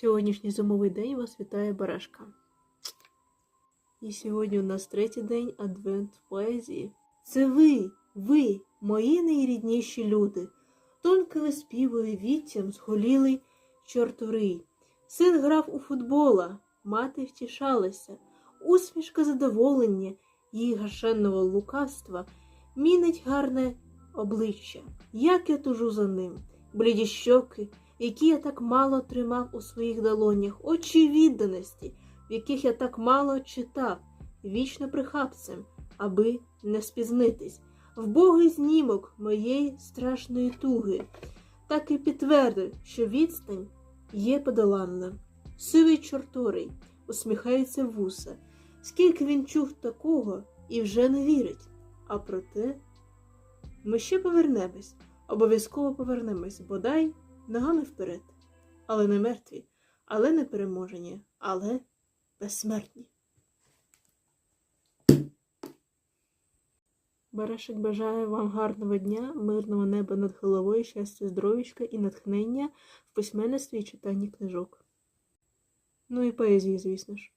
Сьогоднішній зимовий день вас вітає Барашка. І сьогодні у нас третій день адвент поезії. Це ви, ви, мої найрідніші люди. Тонко виспівує віттям зголілий чортурий. Син грав у футбола, мати втішалася, усмішка задоволення її гашенного лукавства мінить гарне обличчя. Як я тужу за ним, бліді щоки, які я так мало тримав у своїх долонях, очі відданості, в яких я так мало читав, вічно прихапцем, аби не спізнитись, вбогий знімок моєї страшної туги, так і підтвердив, що відстань є подоланна. Сивий чорторий, усміхається вуса. Скільки він чув такого і вже не вірить. А проте ми ще повернемось, обов'язково повернемось, бодай ногами вперед. Але не мертві, але не переможені, але безсмертні. Барашек бажає вам гарного дня, мирного неба над головою, щастя, здоров'ячка і натхнення в письменництві і читанні книжок. Ну і поезії, звісно ж.